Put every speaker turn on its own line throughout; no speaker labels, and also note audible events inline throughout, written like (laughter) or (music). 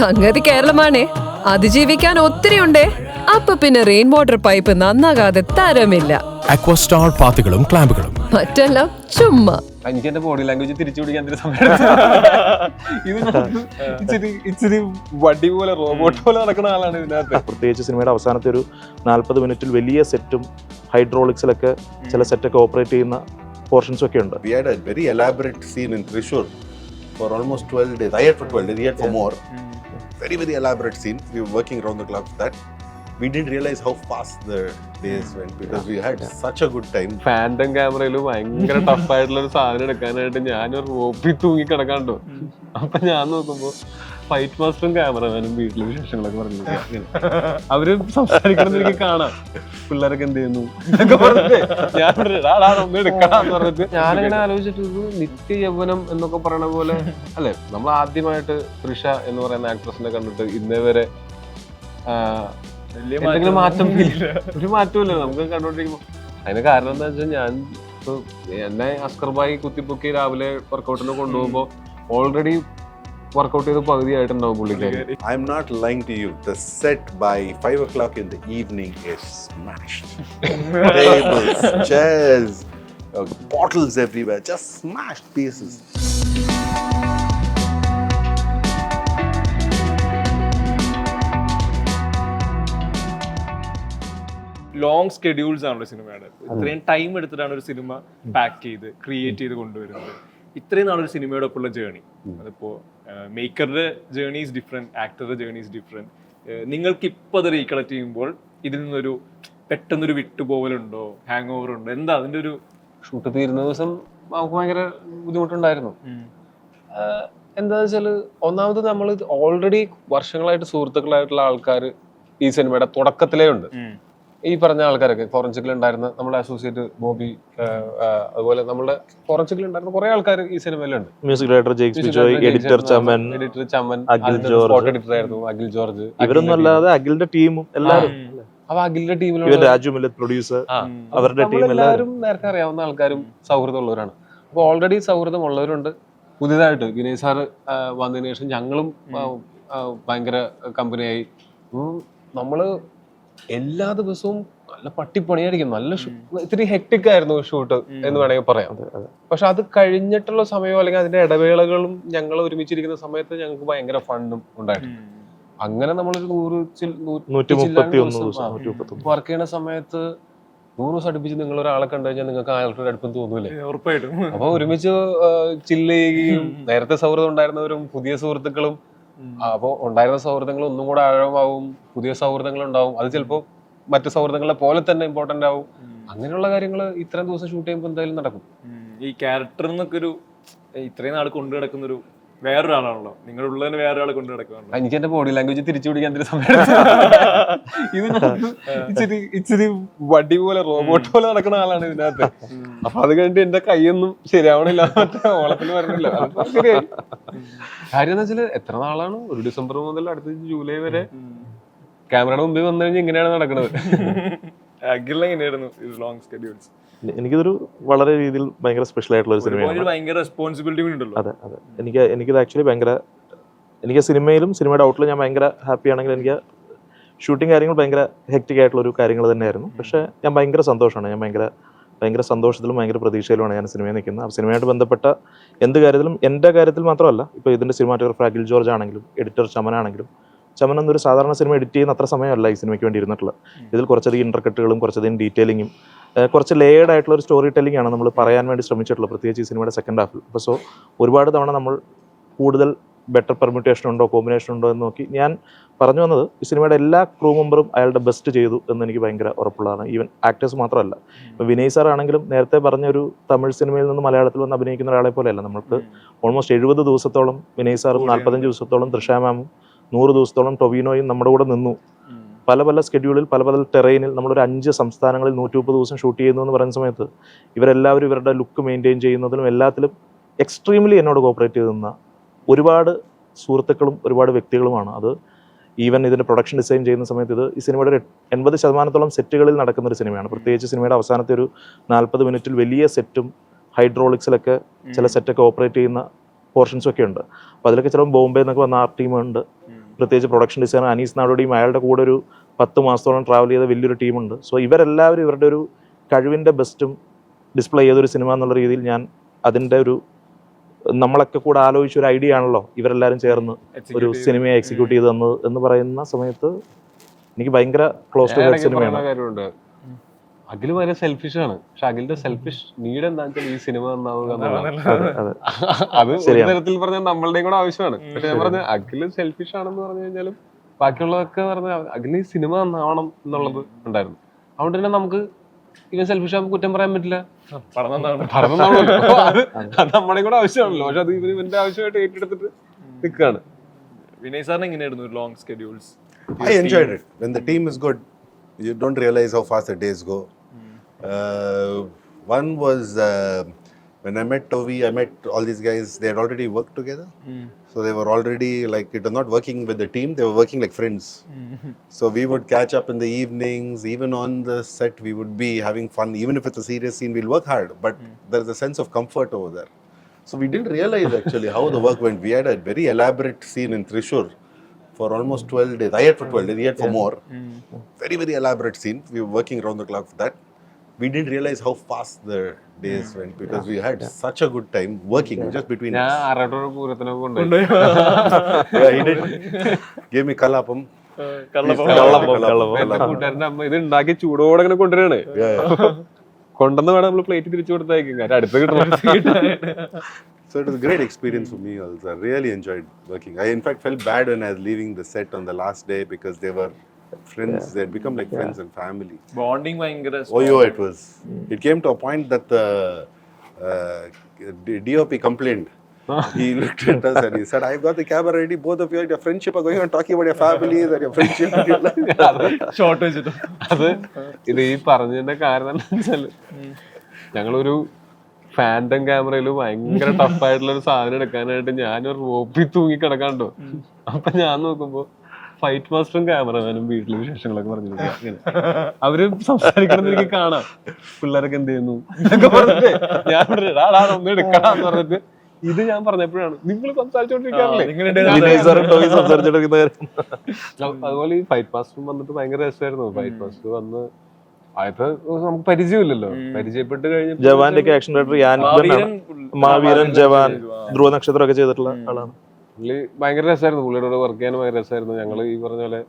സംഗതി കേരളമാണേ. അതിജീവിക്കാൻ ഒത്തിരി ഉണ്ട് അപ്പൊ പിന്നെ റെയിൻ വാട്ടർ പൈപ്പ് നന്നാകാതെ തരമില്ല.
അക്വസ്റ്റാർ പാത്തുകളും ക്ലാമ്പുകളും
മറ്റെല്ലാം ചുമ്മാ.
എനിക്ക് എന്റെ ബോഡി ലാംഗ്വേജ് തിരിച്ചു പിടിക്കാൻ ഇത് ഇച്ചിരി വടി പോലെ റോബോട്ട് പോലെ നടക്കുന്ന ആളാണ് ഇതിനകത്ത്.
പ്രത്യേകിച്ച് സിനിമയുടെ അവസാനത്തെ ഒരു നാല്പത് മിനിറ്റിൽ വലിയ സെറ്റും ഹൈഡ്രോളിക്സിലൊക്കെ ചില സെറ്റൊക്കെ ഓപ്പറേറ്റ് ചെയ്യുന്ന പോർഷൻസ് ഒക്കെ ഉണ്ട്.
We had a very elaborate scene in Thrissur for almost 12 days. I had for 12 days, he had for more. Very, very elaborate scene. We were working around the clock for that. We didn't realize how fast the days went because we had such a good time.
Phantom ക്യാമറയിൽ ഭയങ്കര (laughs) tough ആയിട്ടുള്ള ഒരു സാധനം എടുക്കാനായിട്ട് ഞാൻ ഒപ്പി തൂങ്ങി കിടക്കാണ്ടോ അപ്പൊ ഞാൻ നോക്കുമ്പോ ഫൈറ്റ് മാസ്റ്ററും ക്യാമറമാനും വീട്ടിലെ വിശേഷങ്ങളൊക്കെ പറഞ്ഞു അവർ സംസാരിക്കണം എനിക്ക് കാണാം. പിള്ളേരൊക്കെ എന്ത് ചെയ്യുന്നു? ഞാൻ പറഞ്ഞു, "എടാ, എടാ, ഒന്ന് എടുക്കടാന്ന് പറഞ്ഞിട്ട് ഞാനിങ്ങനെ ആലോചിച്ചിട്ട് നിത്യ യൗവനം എന്നൊക്കെ പറയണ പോലെ അല്ലെ നമ്മൾ ആദ്യമായിട്ട് തൃഷ എന്ന് പറയുന്ന ആക്ട്രസിനെ കണ്ടിട്ട് ഇന്നേ വരെ എന്തെങ്കിലും മാറ്റം? ഒരു മാറ്റമില്ല. നമുക്ക് കണ്ടോണ്ടിരിക്കുമ്പോ. അതിന് കാരണം എന്താ വെച്ചാൽ ഞാൻ ഇപ്പൊ എന്നെ അസ്കർബായി കുത്തിപ്പൊക്കി രാവിലെ വർക്കൗട്ടിന് കൊണ്ടുപോകുമ്പോ ഓൾറെഡി വർക്കൗട്ട് ചെയ്ത് പകുതിയായിട്ടുണ്ടാവും പുള്ളിക്കാരി
I'm not lying to you. The set by 5 o'clock in the evening is smashed. (laughs) Tables chairs, bottles bottles everywhere, just smashed
long schedules ആണല്ലോ സിനിമയുടെ. ഇത്രയും ടൈം എടുത്തിട്ടാണ് ഒരു സിനിമ പാക്ക് ചെയ്ത് ക്രിയേറ്റ് ചെയ്ത് കൊണ്ടുവരുന്നത്. ഇത്രയും നാളൊരു സിനിമയുടെ ഒപ്പമുള്ള ജേണി അതിപ്പോ മേക്കറുടെ ജേണി ഈസ് ഡിഫറെന്റ് ആക്ടറുടെ ജേണി ഈസ് ഡിഫറെന്റ് നിങ്ങൾക്ക് ഇപ്പൊ അത് റീകളക്ട് ചെയ്യുമ്പോൾ ഇതിൽ നിന്നൊരു പെട്ടെന്നൊരു വിട്ടുപോകലുണ്ടോ ഹാങ് ഓവർ ഉണ്ടോ എന്താ അതിന്റെ ഒരു
ഷൂട്ട് തീരുന്ന ദിവസം നമുക്ക് ഭയങ്കര ബുദ്ധിമുട്ടുണ്ടായിരുന്നു. എന്താ വെച്ചാൽ ഒന്നാമത് നമ്മൾ ഓൾറെഡി വർഷങ്ങളായിട്ട് സുഹൃത്തുക്കളായിട്ടുള്ള ആൾക്കാർ ഈ സിനിമയുടെ തുടക്കത്തിലേ ഉണ്ട്. ഈ പറഞ്ഞ ആൾക്കാരൊക്കെ ഫോറൻസിക്കിൽ ഉണ്ടായിരുന്ന നമ്മുടെ അസോസിയേറ്റ് ബോബി അതുപോലെ നമ്മുടെ ഫോറൻസിക്കിൽ ഉണ്ടായിരുന്ന കുറെ ആൾക്കാർ ഈ സിനിമയിലുണ്ട്.
Music director Jakes Bejoy editor
Chaman editor
Chaman Akhil
George. Editor ആയിരുന്നു അഖിൽ ജോർജ്.
ഇവരൊന്നും അല്ലാതെ അഖിലിന്റെ ടീമും എല്ലാവരും.
അപ്പൊ അഖിലിന്റെ ടീമിലുള്ള
രാജു മില്ലത്ത് പ്രൊഡ്യൂസർ അവരുടെ ടീം എല്ലാവരും.
നേരത്തെ അറിയാവുന്ന ആൾക്കാരും സൗഹൃദമുള്ളവരാണ്. അപ്പോൾ ഓൾറെഡി സൗഹൃദം ഉള്ളവരുണ്ട് പുതിയതായിട്ട് വിനയ് സാർ വന്നതിന് ശേഷം ഞങ്ങളും ഭയങ്കര കമ്പനിയായി നമ്മൾ എല്ലാ ദിവസവും നല്ല പട്ടിപ്പണിയായിരിക്കും. നല്ല ഷൂ- ഇത്തിരി ഹെക്ടിക് ആയിരുന്നു ഷൂട്ട് എന്ന് വേണമെങ്കിൽ പറയാം. പക്ഷെ അത് കഴിഞ്ഞിട്ടുള്ള സമയം അല്ലെങ്കിൽ അതിന്റെ ഇടവേളകളും ഞങ്ങൾ ഒരുമിച്ചിരിക്കുന്ന സമയത്ത് ഞങ്ങൾക്ക് ഭയങ്കര ഫണ്ടും ഉണ്ടായിട്ടുണ്ട് അങ്ങനെ നമ്മളൊരു നൂറ്
നൂറ്റി മുപ്പത്തി ഒന്ന്
വർക്ക് ചെയ്യുന്ന സമയത്ത് നൂറ് ദിവസം അടുപ്പിച്ച് നിങ്ങൾ ഒരാളെ കണ്ടു കഴിഞ്ഞാൽ നിങ്ങൾക്ക് ആളുടെ അടുപ്പം തോന്നൂലേ?
ഉറപ്പായിട്ടും.
അപ്പൊ ഒരുമിച്ച് ചില്ല് ചെയ്യുകയും നേരത്തെ സൗഹൃദം ഉണ്ടായിരുന്നവരും പുതിയ സുഹൃത്തുക്കളും അപ്പൊ ഉണ്ടായിരുന്ന സൗഹൃദങ്ങൾ ഒന്നും കൂടെ ആഴമാവും പുതിയ സൗഹൃദങ്ങൾ ഉണ്ടാവും. അത് ചിലപ്പോ മറ്റു സൗഹൃദങ്ങളെ പോലെ തന്നെ ഇമ്പോർട്ടന്റ് ആവും. അങ്ങനെയുള്ള കാര്യങ്ങൾ ഇത്രയും ദിവസം ഷൂട്ട് ചെയ്യുമ്പോൾ എന്തായാലും നടക്കും.
ഈ ക്യാരക്ടർ എന്നൊക്കെ ഒരു ഇത്രയും നാൾ കൊണ്ടു നടക്കുന്ന ഒരു വേറൊരാളാണല്ലോ. നിങ്ങളുടെ വേറെ ആളെ കൊണ്ട് നടക്കുകയാണ്
എനിക്ക് എന്റെ ബോഡി ലാംഗ്വേജ് തിരിച്ചു പിടിക്കാൻ സമയം (laughs) ഇത് ഇച്ചിരി ഇച്ചിരി വടി പോലെ റോബോട്ട് പോലെ നടക്കുന്ന ആളാണ് ഇതിനകത്ത്. അപ്പൊ അത് കഴിഞ്ഞിട്ട് എന്റെ കൈയൊന്നും ശരിയാവണില്ല. ഓളത്തിൽ വരണില്ല. കാര്യം എന്ന് വെച്ചാൽ എത്ര നാളാണ്? ഒരു ഡിസംബർ മുതൽ അടുത്ത ജൂലൈ വരെ ക്യാമറയുടെ മുമ്പിൽ വന്നു കഴിഞ്ഞാൽ ഇങ്ങനെയാണ് നടക്കുന്നത് (laughs)
ലോങ് സ്കെഡ്യൂൾസ്
എനിക്കിതൊരു വളരെ രീതിയിൽ ഭയങ്കര സ്പെഷ്യൽ ആയിട്ടുള്ള ഒരു സിനിമയാണ്.
ഒരുപാട് ഭയങ്കര റെസ്പോൺസിബിലിറ്റി ഉണ്ടല്ലോ.
അതെ അതെ. എനിക്ക് എനിക്കിത് ആക്ച്വലി ഭയങ്കര എനിക്ക് സിനിമയിലും സിനിമയുടെ ഔട്ടിലും ഞാൻ ഭയങ്കര ഹാപ്പി ആണെങ്കിൽ എനിക്ക് ഷൂട്ടിംഗ് കാര്യങ്ങൾ ഭയങ്കര ഹെക്റ്റിക് ആയിട്ടുള്ള ഒരു കാര്യങ്ങൾ തന്നെയായിരുന്നു. പക്ഷേ ഞാൻ ഭയങ്കര സന്തോഷമാണ്. ഞാൻ ഭയങ്കര ഭയങ്കര സന്തോഷത്തിലും ഭയങ്കര പ്രതീക്ഷയിലുമാണ് ഞാൻ സിനിമയിൽ നിൽക്കുന്നത്. ആ സിനിമയായിട്ട് ബന്ധപ്പെട്ട എന്ത് കാര്യത്തിലും എന്റെ കാര്യത്തിൽ മാത്രമല്ല ഇപ്പോൾ ഇതിന്റെ സിനിമാറ്റോഗ്രാഫർ അഖിൽ ജോർജ് ആണെങ്കിലും എഡിറ്റർ ചമനാണെങ്കിലും ചമൻ എന്നൊരു സാധാരണ സിനിമ എഡിറ്റ് ചെയ്യുന്ന അത്ര സമയമല്ല ഈ സിനിമയ്ക്ക് വേണ്ടി ഇരുന്നിട്ടുള്ളത്. ഇതിൽ കുറച്ചധികം ഇന്റർകട്ടുകളും കുറച്ചധികം ഡീറ്റെയിലിങ്ങും കുറച്ച് ലേയേർഡ് ആയിട്ടുള്ള ഒരു സ്റ്റോറി ടെല്ലിംഗ് ആണ് നമ്മൾ പറയാൻ വേണ്ടി ശ്രമിച്ചിട്ടുള്ളത് പ്രത്യേകിച്ച് ഈ സിനിമയുടെ സെക്കൻഡ് ഹാഫിൽ അപ്പോൾ സോ ഒരുപാട് തവണ നമ്മൾ കൂടുതൽ ബെറ്റർ പെർമ്യൂട്ടേഷൻ ഉണ്ടോ കോമ്പിനേഷൻ ഉണ്ടോ എന്ന് നോക്കി ഞാൻ പറഞ്ഞു വന്നത് ഈ സിനിമയുടെ എല്ലാ ക്രൂ മെമ്പറും അയാളുടെ ബെസ്റ്റ് ചെയ്തു എന്ന് എനിക്ക് ഭയങ്കര ഉറപ്പുള്ളതാണ്. ഈവൻ ആക്ടേഴ്സ് മാത്രമല്ല. ഇപ്പോൾ വിനയ് സാർ ആണെങ്കിലും നേരത്തെ പറഞ്ഞൊരു തമിഴ് സിനിമയിൽ നിന്ന് മലയാളത്തിൽ വന്ന് അഭിനയിക്കുന്ന ഒരാളെ പോലെയല്ല. നമ്മൾക്ക് ഓൾമോസ്റ്റ് എഴുപത് ദിവസത്തോളം വിനയ് സാറും നാൽപ്പത്തഞ്ച് ദിവസത്തോളം തൃഷ മാമും നൂറ് ദിവസത്തോളം ടൊവിനോയും നമ്മുടെ കൂടെ നിന്നു. പല പല സ്കെഡ്യൂളിൽ പല പല ടെറൈനിൽ നമ്മളൊരു അഞ്ച് സംസ്ഥാനങ്ങളിൽ നൂറ്റി മുപ്പത് ദിവസം ഷൂട്ട് ചെയ്യുന്നു എന്ന് പറയുന്ന സമയത്ത് ഇവരെല്ലാവരും ഇവരുടെ ലുക്ക് മെയിന്റെയിൻ ചെയ്യുന്നതിലും എല്ലാത്തിലും എക്സ്ട്രീംലി എന്നോട് കോപ്പറേറ്റ് ചെയ്ത് നിന്ന ഒരുപാട് സുഹൃത്തുക്കളും ഒരുപാട് വ്യക്തികളുമാണ്. അത് ഈവൻ ഇതിന്റെ പ്രൊഡക്ഷൻ ഡിസൈൻ ചെയ്യുന്ന സമയത്ത് ഇത് ഈ സിനിമയുടെ എൺപത് ശതമാനത്തോളം സെറ്റുകളിൽ നടക്കുന്ന ഒരു സിനിമയാണ് പ്രത്യേകിച്ച് സിനിമയുടെ അവസാനത്തെ ഒരു നാൽപ്പത് മിനിറ്റിൽ വലിയ സെറ്റും ഹൈഡ്രോളിക്സിലൊക്കെ ചില സെറ്റൊക്കെ ഓപ്പറേറ്റ് ചെയ്യുന്ന പോർഷൻസ് ഒക്കെ ഉണ്ട്. അപ്പോൾ അതിലൊക്കെ ചിലപ്പോൾ ബോംബെ എന്നൊക്കെ വന്ന ആർ ടീമുണ്ട്. പ്രത്യേകിച്ച് പ്രൊഡക്ഷൻ ഡിസൈനർ അനീസ് നാടോടിയും അയാളുടെ കൂടെ ഒരു പത്ത് മാസത്തോളം ട്രാവൽ ചെയ്ത വലിയൊരു ടീമുണ്ട്. സോ ഇവരെല്ലാവരും ഇവരുടെ ഒരു കഴിവിന്റെ ബെസ്റ്റും ഡിസ്പ്ലേ ചെയ്തൊരു സിനിമ എന്നുള്ള രീതിയിൽ ഞാൻ അതിന്റെ ഒരു നമ്മളൊക്കെ കൂടെ ആലോചിച്ച ഒരു ഐഡിയ ആണല്ലോ ഇവരെല്ലാവരും ചേർന്ന് ഒരു സിനിമയെ എക്സിക്യൂട്ട് ചെയ്ത് തന്നത് എന്ന് പറയുന്ന സമയത്ത് എനിക്ക് ഭയങ്കര ക്ലോസ് ടു സിനിമയാണ്
അഖിൽ വളരെ സെൽഫിഷ് ആണ്. പക്ഷെ അഖിലിന്റെ സെൽഫിഷ് നീഡ് എന്താണെന്ന് വെച്ചാൽ ഈ സിനിമ നന്നാവുക
അതെ
ഒരു തരത്തിൽ പറഞ്ഞാൽ നമ്മളുടെയും കൂടെ ആവശ്യമാണ്. പക്ഷെ ഞാൻ പറഞ്ഞ അഖിൽ സെൽഫിഷ് ആണെന്ന് പറഞ്ഞു കഴിഞ്ഞാലും ബാക്കിയുള്ളതൊക്കെ പറഞ്ഞ അഖിൽ ഈ സിനിമ നന്നാവണം എന്നുള്ളത് ഉണ്ടായിരുന്നു. അതുകൊണ്ട് തന്നെ നമുക്ക് ഇവൻ സെൽഫിഷ് ആകുമ്പോൾ കുറ്റം പറയാൻ പറ്റില്ല. അത് നമ്മുടെയും കൂടെ ആവശ്യമാണല്ലോ. പക്ഷെ അത് ഇവന് ഇവന്റെ ആവശ്യമായിട്ട് ഏറ്റെടുത്തിട്ട് നിൽക്കുകയാണ്
വിനയ് സാറിന് എങ്ങനെയായിരുന്നു long schedules
I enjoyed it. When the team is good, you don't realize how fast the days go. Uh, one was uh, when I met Toby, I met all these guys, they had already worked together. So they were already like, it was not working with the team, they were working like friends. (laughs) So we would catch up in the evenings, even on the set, we would be having fun. Even if it's a serious scene, we'll work hard, but there's a sense of comfort over there. So we didn't realize actually how the (laughs) work went. We had a very elaborate scene in Trishur for almost 12 days. I had for 12 days, he had for more. Very, very elaborate scene. We were working around the clock for that. We didn't realize how fast the days went because we had such a good time working just between
yeah.
us. Yeah, he did. Gave me kalapam.
Kallappam
Kallapam,
എന്റെ
kallapam.
കൂട്ടുകാരന്റെ അമ്മ ഇത് ഉണ്ടാക്കി ചൂടോടെ അങ്ങനെ കൊണ്ടുവരാണ്. കൊണ്ടുവന്ന് വേണം നമ്മൾ പ്ലേറ്റ് തിരിച്ചു കാര്യം അടുത്ത് കിട്ടണം
So it was a great experience for me also. I really enjoyed working. I in fact felt bad when I was leaving the set on the last day because they were friends. They had become like friends and family.
Bonding ഭയങ്കര
Oh, yo, it was. It came to a point that the uh, D- DOP complained. he looked at us and he said, I've got the camera ready. Both of you, your friendship are going on talking about your families and your friendship.
Short വെച്ചിട്ട്
അത് ഇത് ഈ പറഞ്ഞതിന്റെ കാരണം എന്താ വെച്ചാൽ ഞങ്ങളൊരു phantom ക്യാമറയിൽ ഭയങ്കര ടഫായിട്ടുള്ള ഒരു സാധനം എടുക്കാനായിട്ട് ഞാനൊരു റോപ്പിൽ തൂങ്ങി കിടക്കാണ്ടോ അപ്പൊ ഞാൻ നോക്കുമ്പോ ഫൈറ്റ് മാസ്റ്ററും ക്യാമറമാനും വീട്ടിലെ വിശേഷങ്ങളൊക്കെ പറഞ്ഞു അവർ സംസാരിക്കണം എനിക്ക് കാണാം. പിള്ളേരൊക്കെ എന്ത് ചെയ്യുന്നു? പറഞ്ഞിട്ട് ഞാൻ പറഞ്ഞു, "എടാ, എടാ, ഒന്ന് എടുക്കടാന്ന് പറഞ്ഞിട്ട് ഇത് ഞാൻ പറഞ്ഞപ്പോഴാണ് നിങ്ങൾ സംസാരിച്ചോണ്ടിരിക്കാറില്ലേ? അതുപോലെ ഈ ഫൈറ്റ് മാസ്റ്റർ വന്നിട്ട് ഭയങ്കര രസമായിരുന്നു. ഫൈറ്റ് മാസ്റ്റർ വന്ന് ആദ്യത്തെ നമുക്ക് പരിചയമില്ലല്ലോ. പരിചയപ്പെട്ട് കഴിഞ്ഞ
ജവാന്റെ ആക്ഷൻ ഡയറക്ടർ
മാവീരൻ
ജവാൻ ധ്രുവ നക്ഷത്രം ഒക്കെ ചെയ്തിട്ടുള്ള ആളാണ്.
പുള്ളി ഭയങ്കര രസമായിരുന്നു. പുള്ളിയുടെ കൂടെ വർക്ക് ചെയ്യാൻ ഭയങ്കര രസമായിരുന്നു. ഞങ്ങൾ ഈ പറഞ്ഞ പോലെ